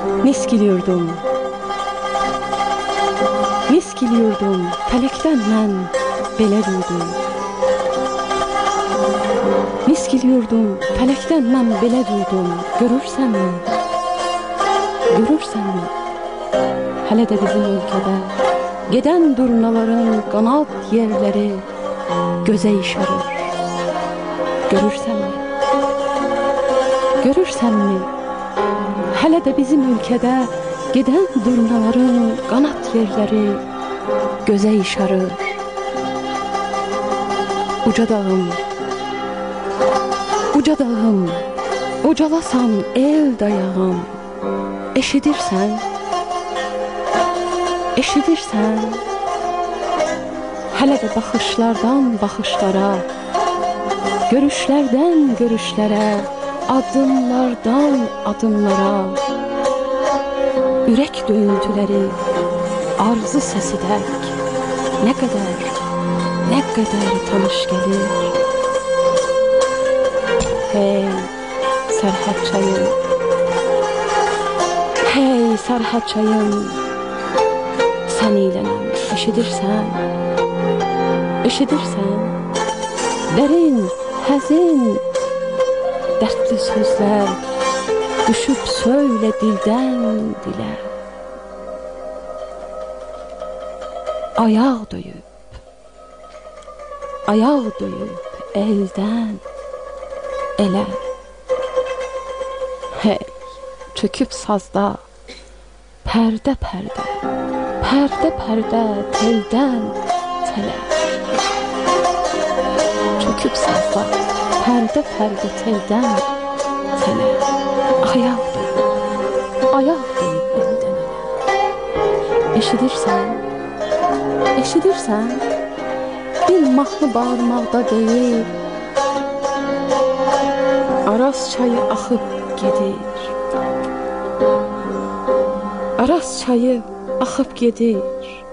Miskil yurdum Miskil yurdum Felekten ben bele duydum Miskil yurdum Felekten ben bele duydum Görürsen mi? Görürsen mi? Hele de bizim ülkede Geden durnaların kanat yerleri Göze işaret Görürsen mi? Görürsen mi? Hələ də bizim ölkədə gedən durnaların qanat yerləri göze işarır Uca dağım Uca dağım Ucalasan el dayağım. Eşidirsən Eşidirsən. Hələ də baxışlardan baxışlara Görüşlərdən görüşlərə Adımlardan adımlara. Ürək döyüntüləri Arzu səsi dək ne kadar, ne kadar tanış gelir. Hey Serhat çayım. Hey Serhat çayım. Sen iyilenem eşidirsen Eşidirsen Derin, həzin Dertli sözler Düşüp söyle dilden dile. Ayaq döyüb Ayaq döyüb eldən elə Hey, çöküb sazda Pərdə pərdə Pərdə pərdə teldən telə Çöküb sazda Pərdə pərdə teldən telə Ayaq döyüb Ayaq döyüb eldən elə Eşidirsən? Eşidirsən? Bir mahnı bağırmaqda deyil. Aras çayı axıb gedir. Aras çayı axıb gedir.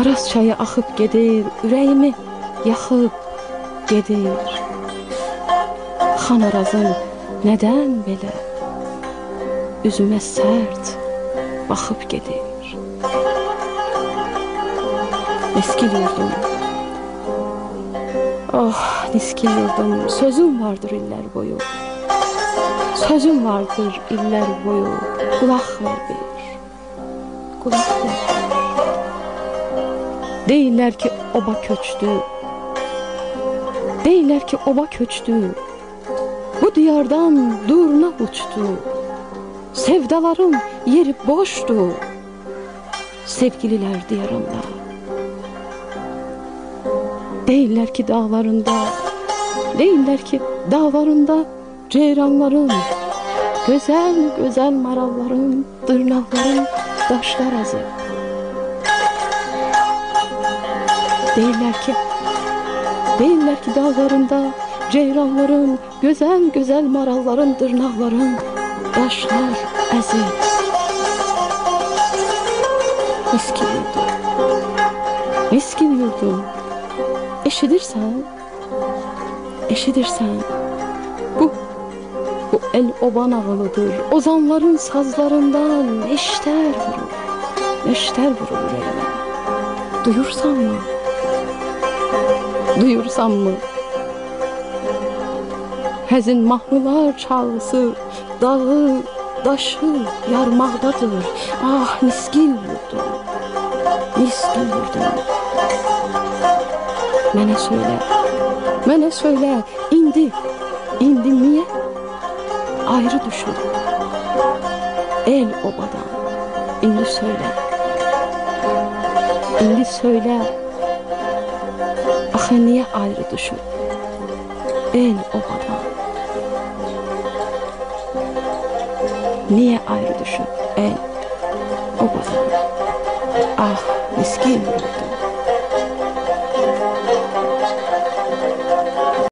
Aras çayı axıb gedir. Ürəyimi yaxıb gedir Xan Arazın nədən belə Üzümə sərt baxıb gedir? Eski yurdum. Oh eski yurdum. Sözüm vardır iller boyu. Sözüm vardır iller boyu. Kulak ver bir Kulak ver. Değiller ki oba köçtü Değiller ki oba köçtü Bu diyardan durna uçtu Sevdalarım yeri boştu Sevgililer diyarında. Değiller ki dağlarında, değiller ki dağlarında ceyranların, güzel güzel maralların, dırnakların taşlar azı. Değiller ki, değiller ki dağlarında ceyranların, güzel güzel maralların, dırnakların taşlar əzib. Miskin yurdum, miskin yurdum, eşidirsen, eşidirsen bu bu el oban ağılıdır. Ozanların sazlarından neşter vurur, neşter vurur yüreğime. Duyursan mı? Duyursan mı? Həzin mahnılar çalısı dağı, daşı yarmaqdadır. Ah, miskil yurdum, miskil yurdum. Mənə söylə, mənə söylə, indi, indi niyə ayrı düşür el obadan? İndi söylə, indi söylə, niyə ayrı düşür el obadan? Niyə ayrı düşür el obadan? Ah, miskin yurdum.